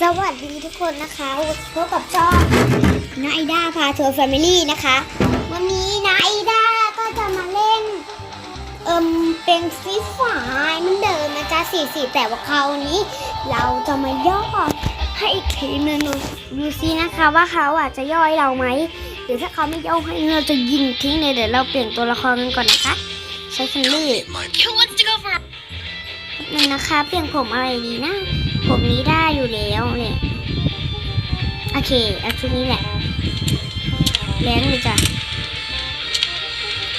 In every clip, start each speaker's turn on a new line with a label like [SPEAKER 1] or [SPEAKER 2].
[SPEAKER 1] สวัสดีทุกคนนะคะพบกับช่องนาไอด้าพาทัวร์แฟมิลี่นะคะ วันนี้นาไอด้าก็จะมาเล่น เอิมเป็นฟรีไฟล์เหมือนเดิมนะจ๊ะสี่สี่แต่ว่าคราวนี้ เราจะมาย่อให้อีกทีหนึงดูซินะคะว่าเขาอะจะย่อยเราไหมหรือถ้าเขาไม่ย่อให้เราจะยิงทิ้งเลยเดี๋ยวเราเปลี่ยนตัวละครกันก่อนนะคะใช้คันลี่
[SPEAKER 2] Who wants to go for
[SPEAKER 1] หนึ่งนะคะเปลี่ยนผมอะไรดีนะ ผมนี้ได้อยู่แล้วเนี่ยโอเคเอาชุดนี้แหละแรงเลยจ้ะ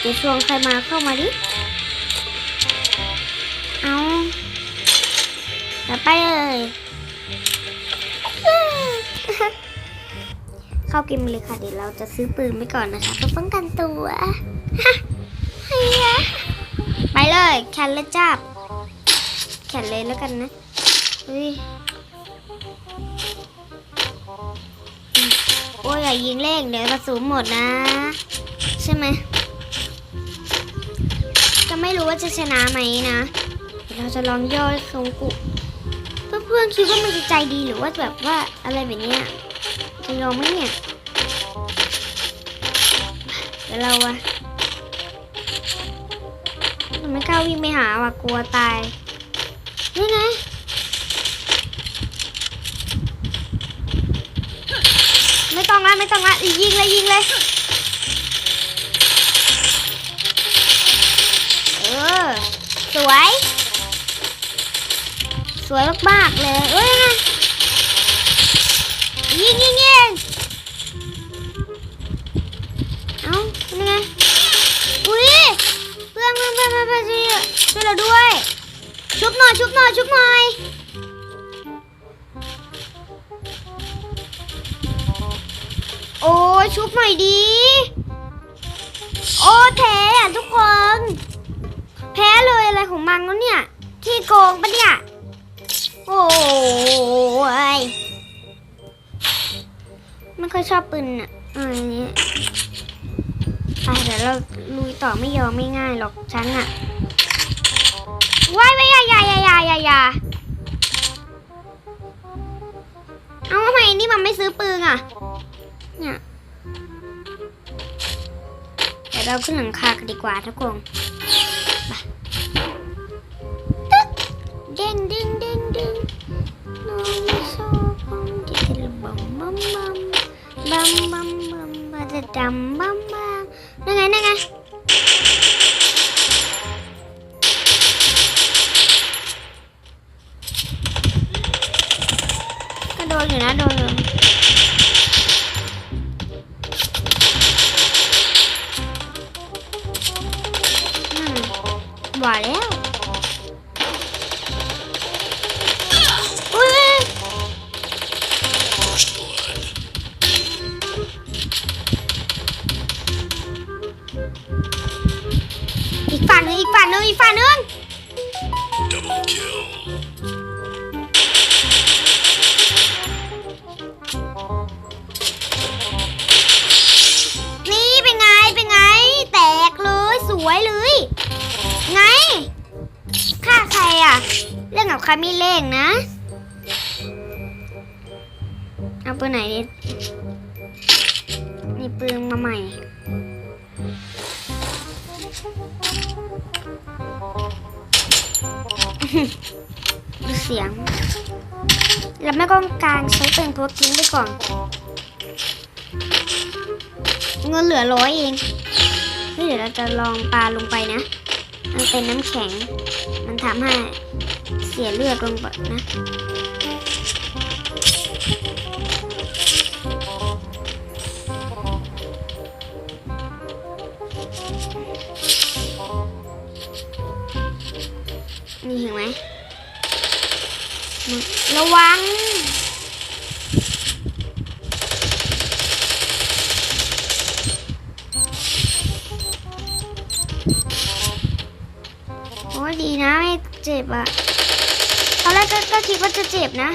[SPEAKER 1] เดี๋ยวชวงใครมาเข้ามาดิเอาไปเลยเข้าเกมเลยค่ะเดี๋ยวเราจะซื้อปืนไปก่อนนะคะเพื่อป้องกันตัวไปเลยแคนเลยจับแขนเลยแล้วกันนะ เฮ้ยโอ้ยอย่ายิงเลขเดี๋ยวกระสุนหมดนะ ใช่ไหมจะไม่รู้ว่าจะชนะไหมนะเราจะลองย่อยเขากุเพื่อนๆคิดว่ามันจะใจดีหรือว่าแบบว่าอะไรแบบนี้จะยอมไหมเนี่ยเดี๋ยวเราอะไม่กล้าวิ่งไปหาว่ะกลัวตายนี่ไงไม่ต้องละไม่ต้องละยิง เลยยิงเลย เออ สวย สวยมากๆเลยเอ้ยยิงยิงยิงเอ้านี่ไง อุ้ยเพื่อนเพื่อนเพื่อนเพื่อนเพื่อนช่วยช่วยเราด้วย ชุบหน่อย ชุบหน่อย ชุบหน่อย ยชุบหน่อยดี โอ้แพ้อะทุกคน แพ้เลยอะไรของมังแล้วเนี่ย ที่โกงปะเนี่ย โอ้ยไม่ค่อยชอบปืนอะอะไรเนี้ไปเดี๋ยวเราลุยต่อไม่ยอมไม่ง่ายหรอกฉันอะว้ายว้ายยายายายายาอยาเอาทำไมนี่มันไม่ซื้อปืนอะ เนี่ย เดี๋ยวเราขึ้นหลังคากันดีกว่าทุกคนไปตึ๊ดเด้งดึงเด้งดึงน้องไม่ชอบฟังที่กระบัมบัมบัมบัมบัมบัมบัมจะดำบัมบัมนั่นไงนั่นไงก็โดนอยู่นะโดนอยู่ วานแล้วอุ้ย
[SPEAKER 2] first blood?
[SPEAKER 1] อีกฝั่งหนึงอีกฝั่งหนึงอีกฝั่งหนึง ใครไม่เล่งนะ เอาปืนไหนดินี่ปืนมาใหม่ดูเสียงเราไม่ต้องการใช้ปืนพกทิ้งไปก่อน เงินเหลือร้อยเองเฮ้ยเดี๋ยวเราจะลองปลาลงไปนะ มันเป็นน้ำแข็ง มันทำให้ เสียเลือดลงไปนะนี่เห็นไหมระวัง โอ้ดีนะไม่เจ็บอะ ตอนแรกก็ก็คิดว่าจะเจ็บนะ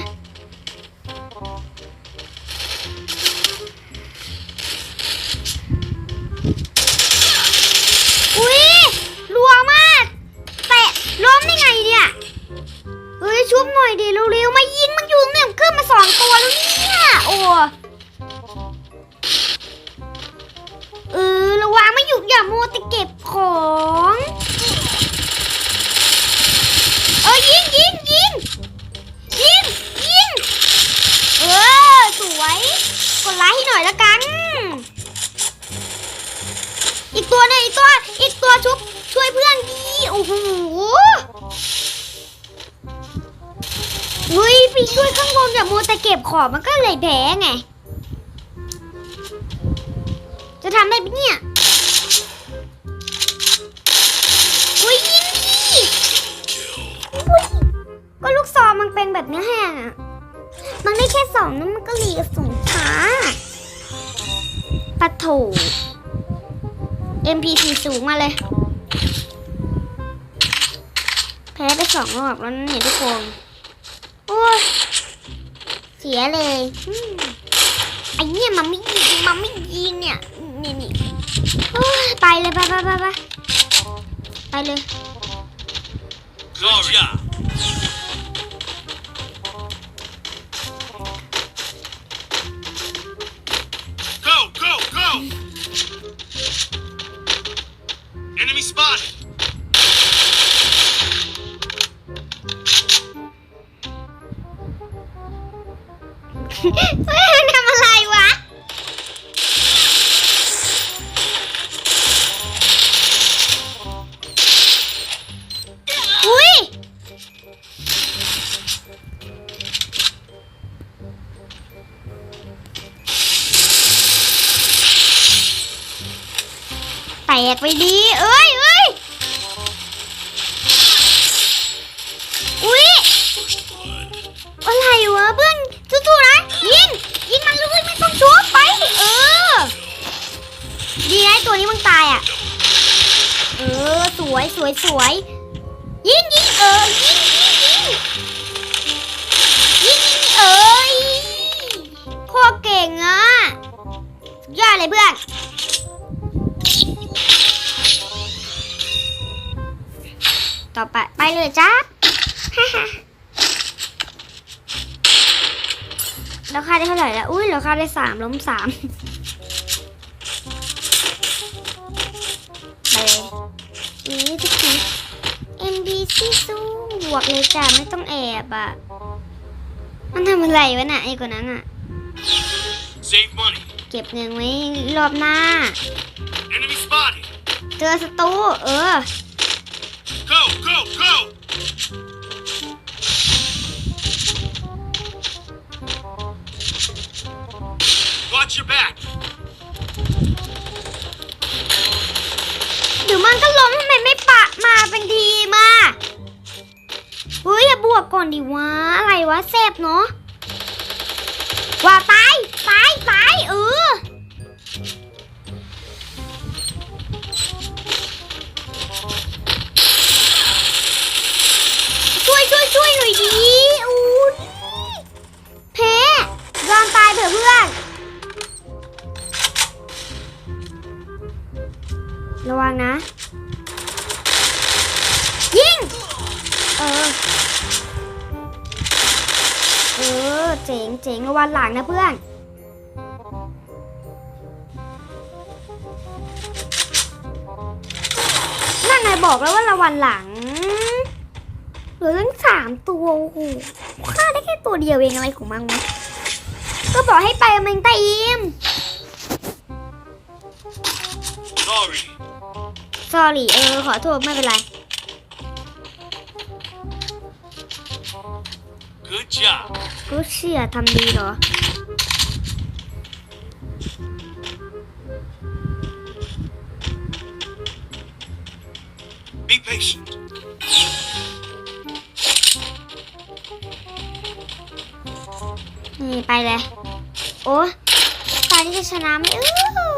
[SPEAKER 1] กดไลค์ให้หน่อยละกัน อีกตัวหนึงอีกตัว อีกตัวชุบช่วยเพื่อนดีโอ้โหเฮ้ยไปช่วยข้างบนอย่ามัวแต่เก็บขอบมันก็เลยแพ้ไง จะทำได้ปะเนี่ยอุ้ย MP4 สูงมาเลย แพ้ไปสองรอบแล้วนั่นเนี่ยทุกคน โอ้ย เสียเลยไอ้เนี่ยมันไม่ยิงมันไม่ยิงเนี่ย นี่นี่ไปเลยไปไปไปไปไปเลย Gloria วยสวยยิงยิงเออยิงยิงยิงยิงยิงเอ้ยโคตรเก่งอะสุดยอดเลยเพื่อนต่อไปไปเลยจ้าเราค่าได้เท่าไหร่แล้ว อุ้ยเราค่าได้สามล้มสามไปเลย นี่ทุกที MBC สู้บวกเลยจ้ะไม่ต้องแอบอะ มันทำอะไรวะน่ะไอ้คนนั้นอะ
[SPEAKER 2] Save money.
[SPEAKER 1] เก็บเงินไว้รอบหน้า
[SPEAKER 2] Enemy spotted.
[SPEAKER 1] เจอศัตรูเออ
[SPEAKER 2] Go, go, go! Watch your back.
[SPEAKER 1] นทีมาเฮ้ยอย่าบวกก่อนดิวะอะไรวะแซบเนาะว่าตายตายตายเออช่วยช่วยช่วยหน่อยดิอู้ยแพ้ยอมตายเถอะเพื่อนระวังนะ เออ เออ เจ๋งเจ๋งระวังหลังนะเพื่อนนั่นไงบอกแล้วว่าระวังหลังเหลือตั้งสามตัวโอ้โหฆ่าได้แค่ตัวเดียวเองอะไรของมันวะก็บอกให้ไปอเมงตาอิม
[SPEAKER 2] Sorry.
[SPEAKER 1] sorry เออ ขอโทษไม่เป็นไร
[SPEAKER 2] Good job.
[SPEAKER 1] กูเชื่อทำดีเหรอ
[SPEAKER 2] Be patient.
[SPEAKER 1] นี่ไปเลย โอ้ตอนนี้จะชนะไหมอู้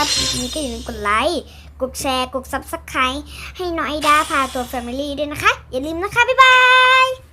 [SPEAKER 1] อบคลิปนี้ก็อย่าลืมกดไลค์ กดแชร์ กด subscribe ให้น้องไอดาพาตัว Family ด้วยนะคะ อย่าลืมนะคะ บ๊ายบาย